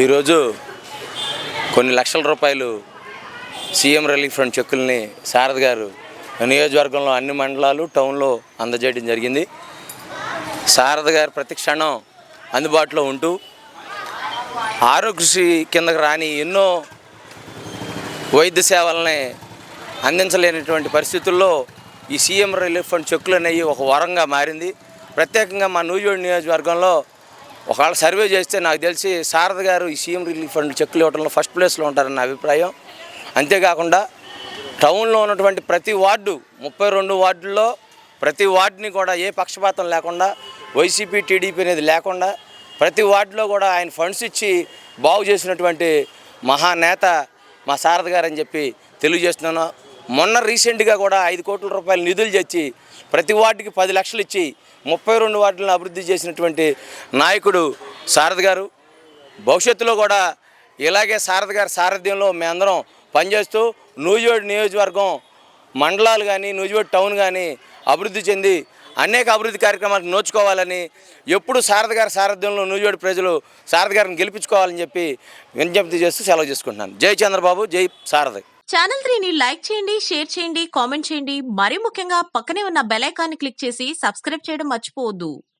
ఈరోజు కొన్ని లక్షల రూపాయలు సీఎం రిలీఫ్ ఫండ్ చెక్కుల్ని శారద్ గారు నియోజకవర్గంలో అన్ని మండలాలు టౌన్లో అందజేయడం జరిగింది. శారద గారు ప్రతి క్షణం అందుబాటులో ఉంటూ ఆరోగ్యశ్రీ కిందకు రాని ఎన్నో వైద్య సేవల్ని అందించలేనటువంటి పరిస్థితుల్లో ఈ సీఎం రిలీఫ్ ఫండ్ చెక్కులు అనేవి ఒక వరంగా మారింది. ప్రత్యేకంగా మా నూజివీడు నియోజకవర్గంలో ఒకవేళ సర్వే చేస్తే నాకు తెలిసి శారద గారు ఈ సీఎం రిలీఫ్ ఫండ్ చెక్కులు ఇవ్వడంలో ఫస్ట్ ప్లేస్లో ఉంటారని నా అభిప్రాయం. అంతేకాకుండా టౌన్లో ఉన్నటువంటి ప్రతి వార్డు ముప్పై రెండు వార్డుల్లో ప్రతి వార్డుని కూడా ఏ పక్షపాతం లేకుండా వైసీపీ టీడీపీ అనేది లేకుండా ప్రతి వార్డులో కూడా ఆయన ఫండ్స్ ఇచ్చి బాగు చేసినటువంటి మహానేత మా శారద గారు అని చెప్పి తెలియజేస్తున్నాను. మొన్న రీసెంట్గా కూడా ఐదు కోట్ల రూపాయల నిధులు తెచ్చి ప్రతి వార్డుకి పది లక్షలు ఇచ్చి ముప్పై రెండు వార్డులను అభివృద్ధి చేసినటువంటి నాయకుడు శారద్ గారు. భవిష్యత్తులో కూడా ఇలాగే శారద్ గారి సారథ్యంలో మేమందరం పనిచేస్తూ నూజివేడు నియోజకవర్గం మండలాలు కానీ నూజివేడు టౌన్ కానీ అభివృద్ధి చెంది అనేక అభివృద్ధి కార్యక్రమాలకు నోచుకోవాలని ఎప్పుడు శారద గారి సారథ్యంలో నూజివేడు ప్రజలు శారద గారిని గెలిపించుకోవాలని చెప్పి విజ్ఞప్తి చేస్తూ సెలవు చేసుకుంటున్నాను. జై చంద్రబాబు జై శారద. ఛానల్ త్రీని లైక్ చేయండి షేర్ చేయండి కామెంట్ చేయండి. మరీ ముఖ్యంగా పక్కనే ఉన్న బెల్ ఐకాన్ని క్లిక్ చేసి సబ్స్క్రైబ్ చేయడం మర్చిపోవద్దు.